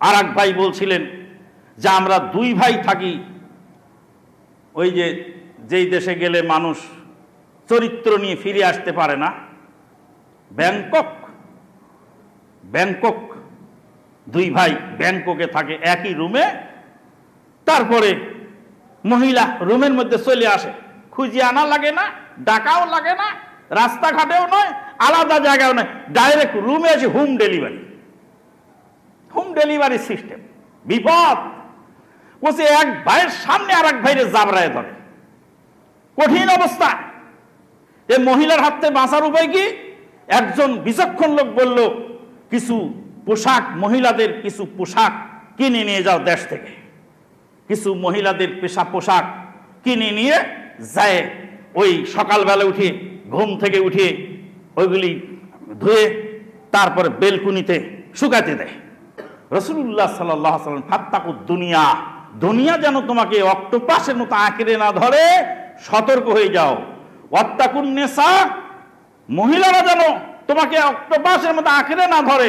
আর এক ভাই বলছিলেন যে আমরা দুই ভাই থাকি। ওই যে যেই দেশে গেলে মানুষ চরিত্র নিয়ে ফিরে আসতে পারে না। ব্যাংকক ব্যাংকক, দুই ভাই ব্যাংককে থাকে একই রুমে। তারপরে মহিলা রুমের মধ্যে চলে আসে। খুঁজে আনা লাগে না, ডাকাও লাগে না, রাস্তাঘাটেও নয়, আলাদা জায়গাও নয়, ডাইরেক্ট রুমে এসে home delivery. Home delivery system. বিপদ। বলছে, এক ভাইয়ের সামনে আর এক ভাইয়ের জাবরায় ধরে। কঠিন অবস্থা। এ মহিলার হাতে বাঁচার উপায় কি? একজন বিচক্ষণ লোক বলল, কিছু পোশাক, মহিলাদের কিছু পোশাক কিনে নিয়ে যাও দেশ থেকে। কিছু মহিলাদের পেশা পোশাক কিনে নিয়ে যায়। ওই সকালবেলা উঠে, ঘুম থেকে উঠে ওইগুলি ধুয়ে তারপরে বেলকুনিতে শুকাতে দেয়। রসুল্লাহ সাল্লাহ সাল্লাম ফাত্তাকু দুনিয়া। দুনিয়া যেন তোমাকে অক্টোপাসের মতো আঁকড়ে না ধরে, সতর্ক হয়ে যাও। অত্তাকুন নেশা মহিলারা যেন তোমাকে অক্টোপাসের মতো আঁকড়ে না ধরে।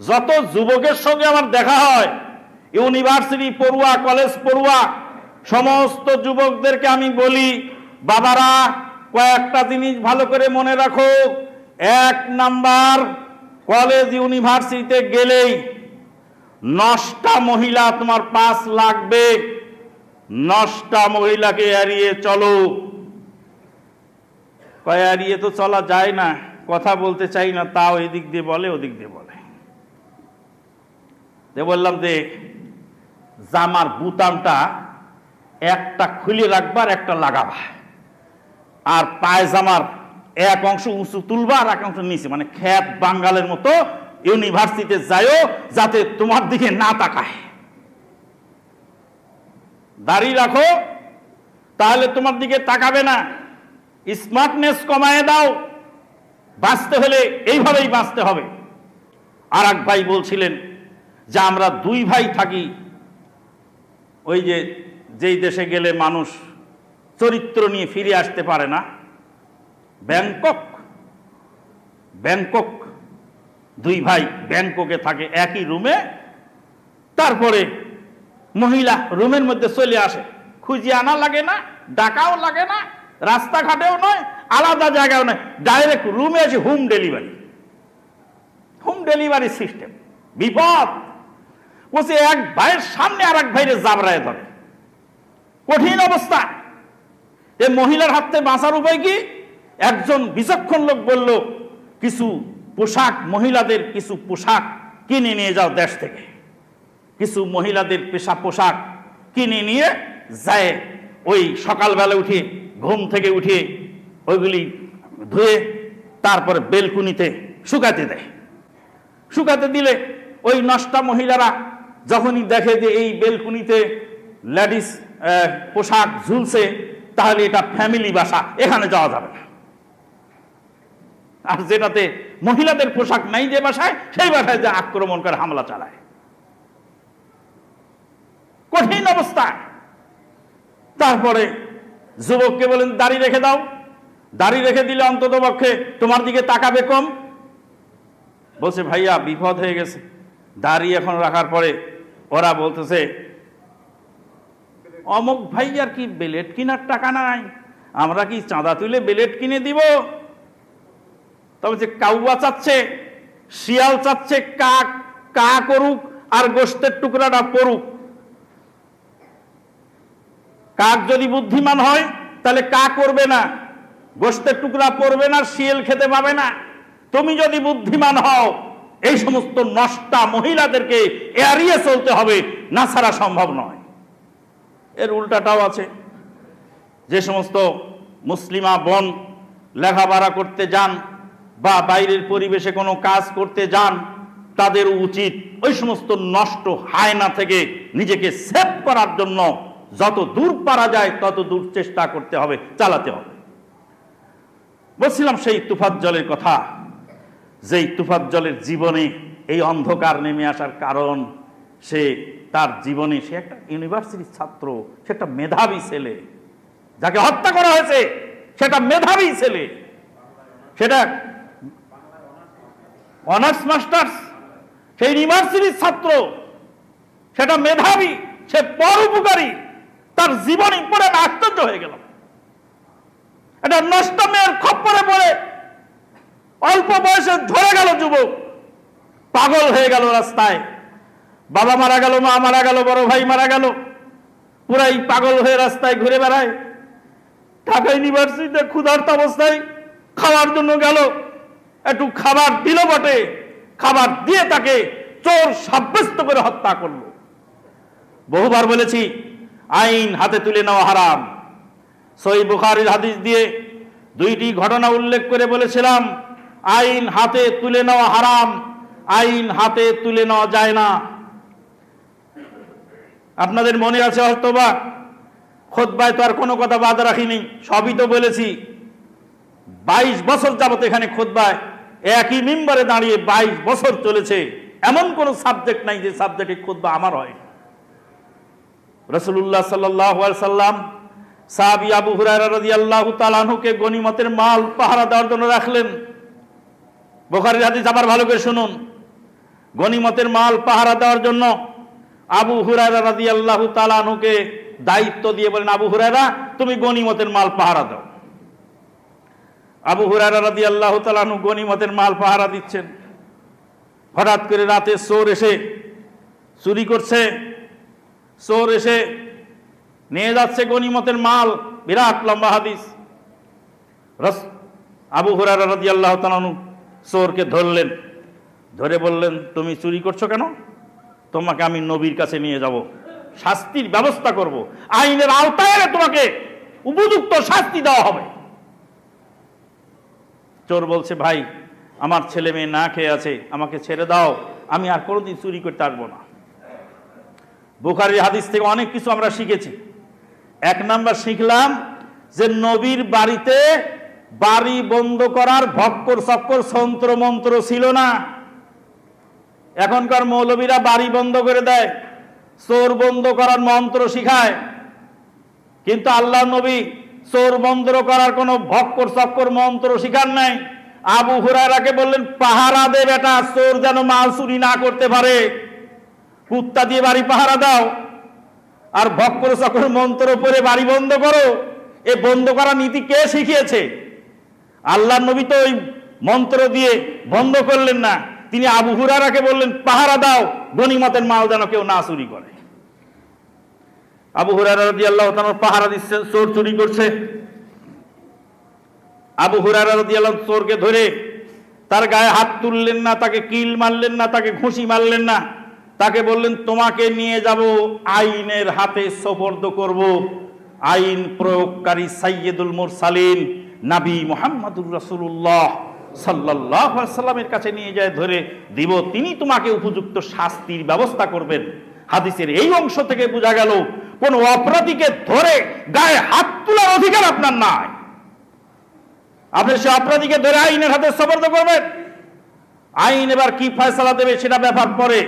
যত যুবকের সঙ্গে আমার দেখা হয়, ইউনিভার্সিটি পড়ুয়া, কলেজ পড়ুয়া, সমস্ত যুবকদেরকে আমি বলি, বাবারা, কয়েকটা জিনিস ভালো করে মনে রাখো। এক নাম্বার, কলেজ, ইউনিভার্সিটিতে গেলেই নষ্টা মহিলা তোমার পাস লাগবে। নষ্টা মহিলাকে এড়িয়ে চলো। কয়, এড়িয়ে তো চলা যায় না, কথা বলতে চাই না, তাও এদিক দিয়ে বলে, ওদিক দিয়ে বলে। যে বললাম যে জামার বুতামটা একটা খুলে রাখবার একটা লাগাবা। আর পায়জামার এক অংশ উঁচু তুলবা আর এক অংশ নিচে মানে খ্যাত বাঙ্গালের মতো ইউনিভার্সিটিতে যাইও যাতে তোমার দিকে না তাকায়। দাড়ি রাখো, তাহলে তোমার দিকে তাকাবে না। স্মার্টনেস কমায় দাও। বাঁচতে হলে এইভাবেই বাঁচতে হবে। আর এক ভাই বলছিলেন যে আমরা দুই ভাই থাকি। ওই যে যেই দেশে গেলে মানুষ চরিত্র নিয়ে ফিরে আসতে পারে না। ব্যাংকক ব্যাংকক দুই ভাই ব্যাংককে থাকে একই রুমে। তারপরে মহিলা রুমের মধ্যে চলে আসে। খুঁজে আনা লাগে না, ডাকাও লাগে না, রাস্তাঘাটেও নয়, আলাদা জায়গাও নয়, ডাইরেক্ট রুমে এসে home delivery. Home delivery system, বিপদ। বলছে, এক ভাইয়ের সামনে আর এক ভাইয়ের জাবরায় ধরে। কঠিন অবস্থা। এ মহিলার হাতে বাঁচার উপায় কি? একজন বিচক্ষণ লোক বলল, কিছু পোশাক, মহিলাদের কিছু পোশাক কিনে নিয়ে যাও দেশ থেকে। কিছু মহিলাদের পেশা পোশাক কিনে নিয়ে যায়। ওই সকালবেলা উঠে, ঘুম থেকে উঠে ওইগুলি ধুয়ে তারপরে বেলকুনিতে শুকাতে দেয়। শুকাতে দিলে ওই নষ্টা মহিলারা যখনই দেখে যে এই বেলকুনিতে লেডিস পোশাক ঝুলছে, তাহলে এটা ফ্যামিলি বাসা, এখানে যাওয়া যাবে না। আর যেটাতে মহিলাদের পোশাক নাই যে বাসায়, সেই বাসায় যে আক্রমণ করে হামলা চালায়। কঠিন অবস্থা তারপরে যুবককে বলেন, দাড়ি রেখে দাও। দাড়ি রেখে দিলে অন্তত পক্ষে তোমার দিকে তাকাবে কম। বলছে, ভাইয়া, বিপদ হয়ে গেছে। দাড়ি এখন রাখার পরে ওরা বলতেছে, অমুক ভাই আর কি বেলেট কেনার টাকা নাই? আমরা কি চাঁদা তুলে বেলেট কিনে দিব? তবে যে কাউয়া চাচ্ছে, শিয়াল চাচ্ছে কাক কা করুক আর গোষ্ঠের টুকরাটা পড়ুক। কাক যদি বুদ্ধিমান হয়, তাহলে কা করবে না, গোষ্ঠের টুকরা পড়বে না, শিয়াল খেতে পাবে না। তুমি যদি বুদ্ধিমান হও, এই সমস্ত নষ্টা মহিলাদেরকে এড়িয়ে চলতে হবে, না ছাড়া সম্ভব নয়। এর উল্টাটাও আছে। যে সমস্ত মুসলিমা বোন লেখাপড়া করতে যান বা বাইরের পরিবেশে কোনো কাজ করতে যান, তাদের উচিত ওই সমস্ত নষ্ট হায়না থেকে নিজেকে সেভ করার জন্য যত দূর পারা যায়, তত দূর চেষ্টা করতে হবে, চালাতে হবে। বলছিলাম সেই তুফাত জলের কথা। যেই তুফাত জলের জীবনে এই অন্ধকার নেমে আসার কারণ, সে তার জীবনে সে একটা ইউনিভার্সিটির ছাত্র, সে একটা মেধাবী ছেলে, যাকে হত্যা করা হয়েছে, সেটা মেধাবী ছেলে, সেটা অনার্স মাস্টার্স সেই ইউনিভার্সিটির ছাত্র, সেটা মেধাবী, সে পরোপকারী তার জীবনই পড়ে আশ্চর্য হয়ে গেল। এটা নষ্ট মেয়ের খপ্পরে পড়ে, অল্প বয়সে ধরে গেল যুবক, পাগল হয়ে গেল রাস্তায়। বাবা মারা গেল, মা মারা গেল, বড় ভাই মারা গেল, পুরাই পাগল হয়ে রাস্তায় ঘুরে বেড়ায়। ঢাকা ইউনিভার্সিটিতে ক্ষুধার্ত অবস্থায় খাওয়ার জন্য গেল একটু খাবার দিল বটে। খাবার দিয়ে তাকে চোর সাব্যস্ত করে হত্যা করল। বহুবার বলেছি, আইন হাতে তুলে নেওয়া হারাম। সই বুখারির হাদিস দিয়ে দুইটি ঘটনা উল্লেখ করে বলেছিলাম, আইন হাতে তুলে নেওয়া হারাম, আইন হাতে তুলে নেওয়া যায় না। আপনাদের মনে আছে হয়তোবা, খোদবায় তো আর কোনো কথা বাদ রাখিনি, সবই তো বলেছি। বাইশ বছর যাবত এখানে খোদবায়। একই মেম্বারে দাঁড়িয়ে বাইশ বছর চলেছে। এমন কোন সাবজেক্ট নাই যে সাবজেক্টে খোদবা আমার হয়। রসুল্লাহ সাল্লাহ সাল্লাম সাহাবি আবু হুরায়রা রাদিয়াল্লাহু তাআলাহুকে গনিমতের মাল, পাহারা দেওয়ার জন্য রাখলেন। বোখারির হাদিস আবার ভালো করে শুনুন। গনিমতের মাল, পাহারা দেওয়ার জন্য আবু হুরায়রা রাদিয়াল্লাহু তাআলাহুকে দায়িত্ব দিয়ে বলেন, আবু হুরায়রা, তুমি গনিমতের মাল, পাহারা দাও। আবু হুরায়রা রাদিয়াল্লাহু তাআলাহু গনিমতের মাল পাহারা দিচ্ছেন। হঠাৎ করে রাতে চোর এসে চুরি করছে। চোর এসে নিয়ে যাচ্ছে গনিমতের মাল। বিরাট লম্বা হাদিস। রস আবু হুরারা রাজি আল্লাহ তালানু চোরকে ধরলেন। ধরে বললেন, তুমি চুরি করছ কেন? তোমাকে আমি নবীর কাছে নিয়ে যাব। শাস্তির ব্যবস্থা করব। আইনের আওতায় তোমাকে উপযুক্ত শাস্তি দেওয়া হবে। চোর বলছে, ভাই, আমার ছেলে মেয়ে না খেয়ে আছে, আমাকে ছেড়ে দাও, আমি আর কোনোদিন চুরি করতে আসব না। বুখারির হাদিস থেকে অনেক কিছু আমরা শিখেছি। এক নাম্বার শিখলাম যে নবীর বাড়িতে বাড়ি বন্ধ করার ভক্কর চক্কর সন্ত্র মন্ত্র ছিল না। এখনকার মৌলবীরা বাড়ি বন্ধ করে দেয়, চোর বন্ধ করার মন্ত্র শিখায়। কিন্তু আল্লাহ নবী চোর বন্ধ করার কোনো ভক্কর চক্কর মন্ত্র শিকার নাই। আবু হুরারাকে বললেন, পাহারা দে বেটা, চোর যেন মাল চুরি না করতে পারে। কুত্তা দিয়ে বাড়ি পাহারা দাও। আর ভক্কর চক্র মন্ত্র পরে বাড়ি বন্ধ করো। এ বন্ধ করা নীতি কে শিখিয়েছে? আল্লাহ নবী তো ওই মন্ত্র দিয়ে বন্ধ করলেন না। তিনি আবু হুরারাকে বললেন, পাহারা দাও গনিমতের মাল যেন কেউ না চুরি করে। আবু হুরারা আল্লাহ পাহারা দিচ্ছে, চোর চুরি করছে। আবু হুরারা আল্লাহ চোরকে ধরে তার গায়ে হাত তুললেন না, তাকে কিল মারলেন না, তাকে ঘুষি মারলেন না। তাকে বললেন, তোমাকে নিয়ে যাব, আইনের হাতে সোপর্দ করব। আইন প্রয়োগকারী সাইয়দুল মুরসালিন নাবী মোহাম্মদুর রাসূলুল্লাহ সাল্লাহ সাল্লামের কাছে নিয়ে যায়, ধরে দিব, তিনি তোমাকে উপযুক্ত শাস্তির ব্যবস্থা করবেন। হাদিসের এই অংশ থেকে বোঝা গেল, কোন অপরাধীকে ধরে গায়ে হাত তোলার অধিকার আপনার নাই। আপনি সে অপরাধীকে ধরে আইনের হাতে সবর্দ করবেন। আইন এবার কি ফয়সালা দেবে সেটা ব্যাপার পরে।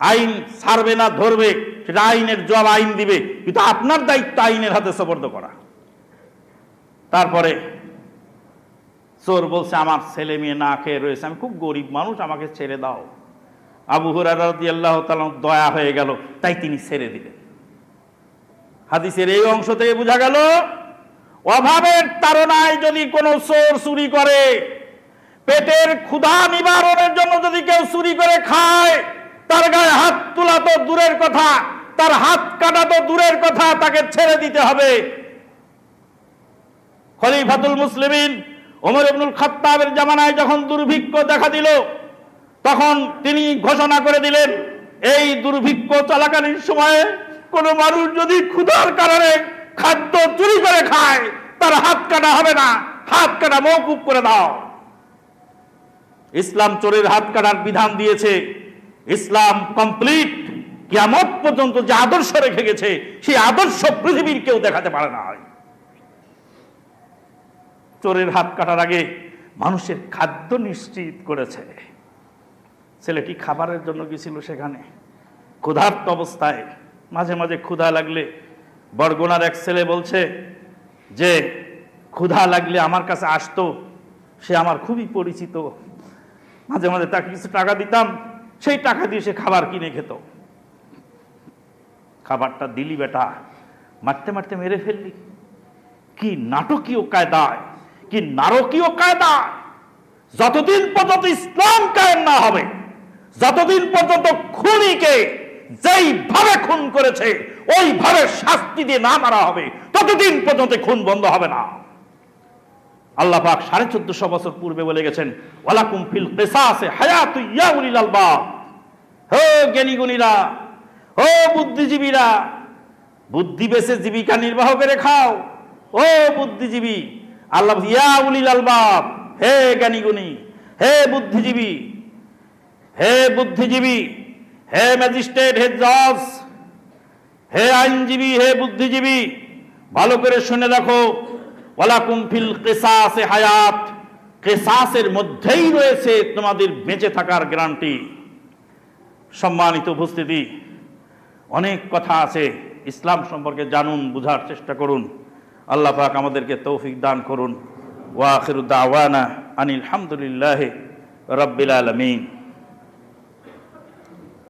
আইন ছাড়বে না, ধরবে, সেটা আইনের জবাব আইন দিবে, কিন্তু আপনার দায়িত্ব আইনের হাতে সবর্দ করা। তারপরে চোর বলছে, আমার ছেলে মেয়ে না খেয়ে রয়েছে, আমি খুব গরিব মানুষ, আমাকে ছেড়ে দাও। আবু হুরারদি আল্লাহ দয়া হয়ে গেল, তাই তিনি ছেড়ে দিলেন। হাদিসের এই অংশ থেকে বোঝা গেল, অভাবের তারনায় যদি কোনো চোর চুরি করে, পেটের ক্ষুধা নিবারণের জন্য যদি কেউ চুরি করে খায়, তার গায়ে হাত তোলা তো দূরের কথা, তার হাত কাটা তো দূরের কথা, তাকে ছেড়ে দিতে হবে। খলিফাতুল মুসলিমিন ওমর ইবনুল খাত্তাবের জামানায় যখন দুর্ভিক্ষ দেখা দিল তখন তিনি ঘোষণা করে দিলেন, এই দুর্ভিক্ষ চলাকালীন সময়ে কোনো মানুষ যদি ক্ষুধার কারণে খাদ্য চুরি করে খায়, তার হাত কাটা হবে না, হাত কাটা মৌকুব করে দাও। ইসলাম চোরের হাত কাটার বিধান দিয়েছে, ইসলাম কমপ্লিট কিয়ামত পর্যন্ত যে আদর্শ রেখে গেছে, সেই আদর্শ পৃথিবীর কেউ দেখাতে পারে না চোরের হাত কাটার আগে মানুষের খাদ্য নিশ্চিত করেছে। ছেলেটি খাবারের জন্য গেছিল সেখানে। ক্ষুধার্ত অবস্থায় মাঝে মাঝে ক্ষুধা লাগলে বরগোনার এক ছেলে বলছে, যে, ক্ষুধা লাগলে আমার কাছে আসতো, সে আমার খুবই পরিচিত। মাঝে মাঝে তাকে কিছু টাকা দিতাম, সেই টাকা দিয়ে সে খাবার কিনে খেত। খাবারটা দিলি বেটা, মারতে মারতে মেরে ফেললি। কি নাটকীয় কায়দায়, কি নারকীয় কায়দায় যতদিন পর্যন্ত ইসলাম কায়েম না হবে যতদিন পর্যন্ত খুনিকে যেইভাবে খুন করেছে ওইভাবে শাস্তি দিয়ে না মারা হবে ততদিন পর্যন্ত খুন বন্ধ হবে না। আল্লাহ পাক সাড়ে চোদ্দশো বছর পূর্বে বলে গেছেন ওয়ালাকুম ফিল কেসাসে হায়াতু ইয়া উলিল আলবাব হো জ্ঞানীগুণীরা ও বুদ্ধিজীবীরা বুদ্ধি বেসে জীবিকা নির্বাহ করে খাও। ও বুদ্ধিজীবী আল্লাহ বলছে, ইয়া উলিল আলবাব হে জ্ঞানীগুণী হে বুদ্ধিজীবী হে বুদ্ধিজীবী, হে ম্যাজিস্ট্রেট হে জজ, হে আইনজীবী, হে বুদ্ধিজীবী, ভালো করে শুনে দেখো। ওয়ালাকুম ফিল কেসাসে হায়াত, কেসাসের মধ্যেই রয়েছে তোমাদের বেঁচে থাকার গ্যারান্টি। সম্মানিত উপস্থিতি, অনেক কথা আছে, ইসলাম সম্পর্কে জানুন, বুঝার চেষ্টা করুন। আল্লাহ পাক আমাদেরকে তৌফিক দান করুন। ওয়াখিরুদ্দাওয়ানা আনিল হামদুলিল্লাহ রব্বিল আলমিন।